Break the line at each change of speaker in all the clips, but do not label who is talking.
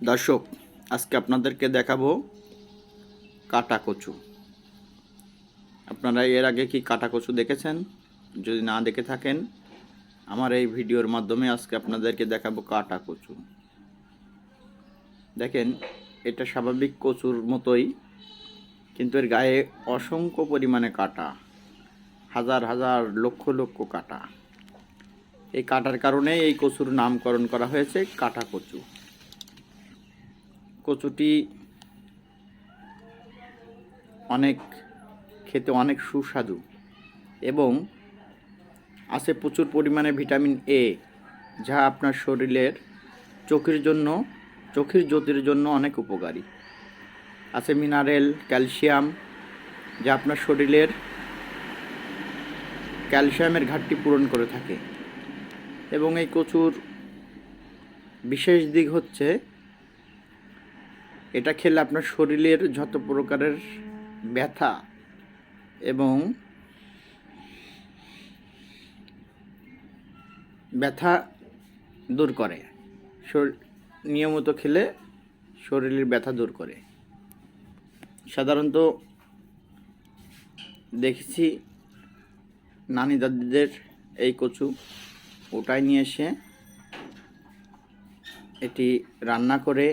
দর্শক, আজকে আপনাদেরকে দেখাবো কাটা কচু। আপনারা এর আগে কি কাটা কচু দেখেছেন? যদি না দেখে থাকেন, আমার এই ভিডিওর মাধ্যমে আজকে আপনাদেরকে দেখাবো কাটা কচু। দেখেন, এটা স্বাভাবিক কচুর মতোই, কিন্তু এর গায়ে অসংখ্য পরিমাণে কাটা। হাজার হাজার, লক্ষ লক্ষ কাটা। এই কাটার কারণে এই কচুর নামকরণ করা হয়েছে কাটা কচু। কচুটি অনেক খেতে অনেক সুস্বাদু এবং আছে প্রচুর পরিমাণে ভিটামিন এ যা আপনার শরীরের চোখের জন্য, চোখের জ্যোতির জন্য অনেক উপকারী। আছে মিনারেল ক্যালসিয়াম যা আপনার শরীরের ক্যালসিয়ামের ঘাটতি পূরণ করে থাকে। এবং এই কচুর বিশেষ দিক হচ্ছে এটা খেলে আপনার শরীরের যত প্রকারের ব্যথা এবং ব্যথা দূর করে। নিয়মিত খেলে শরীরের ব্যথা দূর করে। সাধারণত দেখেছি নানি দাদিদের এই কচু ওটাই নিয়ে এসে এটি রান্না করে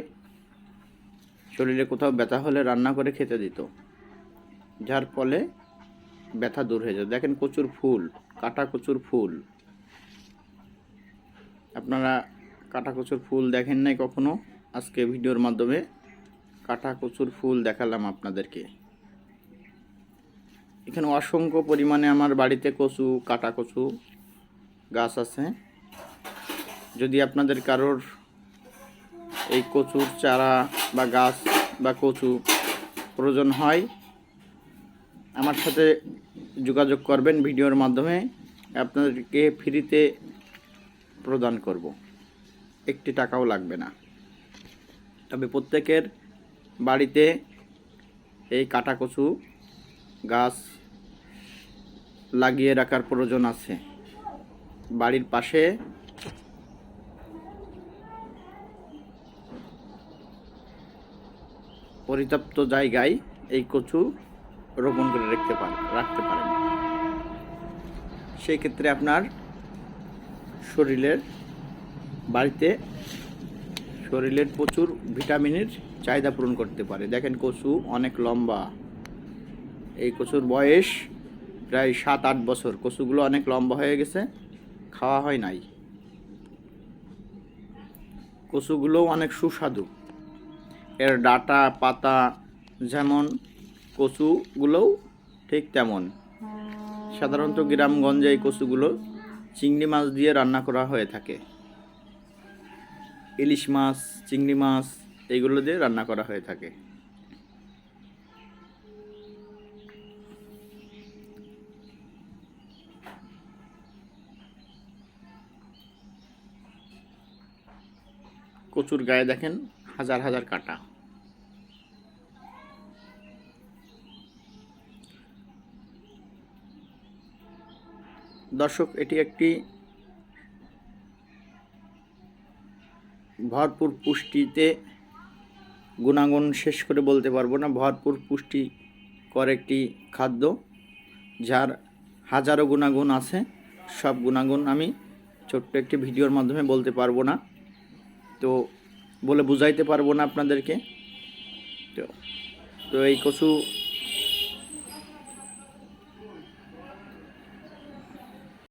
শরীরে কোথাও ব্যথা হলে রান্না করে খেতে দিত। যার ফলে ব্যথা দূর হয়ে যায় দেখেন কচুর ফুল, কাটা কচুর ফুল। আপনারা কাটা কচুর ফুল দেখেন নাই কখনো? আজকে ভিডিওর মাধ্যমে কাটা কচুর ফুল দেখালাম আপনাদেরকে। এখানে অসংখ্য পরিমাণে আমার বাড়িতে কচু, কাটা কচু গাছ আছে। যদি আপনাদের কারোর এই কচুর চারা বা গাছ বা কচু প্রয়োজন হয়, আমার সাথে যোগাযোগ করবেন ভিডিওর মাধ্যমে। আপনাদেরকে ফ্রিতে প্রদান করব। একটি টাকাও লাগবে না। তবে প্রত্যেকের বাড়িতে এই কাটা কচু গাছ লাগিয়ে রাখার প্রয়োজন আছে। বাড়ির পাশে পরিত্যক্ত জায়গায় এই কচু রোপণ করে রাখতে পারেন রাখতে পারেন। সেই ক্ষেত্রে আপনার শরীরের বাড়িতে শরীরের প্রচুর ভিটামিনের চাহিদা পূরণ করতে পারে। দেখেন কচু অনেক লম্বা। এই কচুর বয়স প্রায় সাত, আট বছর। কচুগুলো অনেক লম্বা হয়ে গেছে, খাওয়া হয় নাই। কচুগুলো অনেক সুস্বাদু। এর ডাটা, পাতা যেমন কচুগুলোও ঠিক তেমন। সাধারণত গ্রামগঞ্জে এই কচুগুলো চিংড়ি মাছ দিয়ে রান্না করা হয়ে থাকে। ইলিশ মাছ, চিংড়ি মাছ এইগুলো দিয়ে রান্না করা হয়ে থাকে। কচুর গায়ে দেখেন হাজার হাজার কাটা। দর্শক, এটি একটি ভরপুর পুষ্টিতে গুণাগুণ শেষ করে বলতে পারব না। ভরপুর পুষ্টিকর একটি খাদ্য, যার হাজারো গুণাগুণ আছে। সব গুণাগুণ আমি ছোট্ট একটি ভিডিওর মাধ্যমে বলতে পারব না। তো বলে বুঝাইতে পারব না আপনাদেরকে। তো তো এই কচু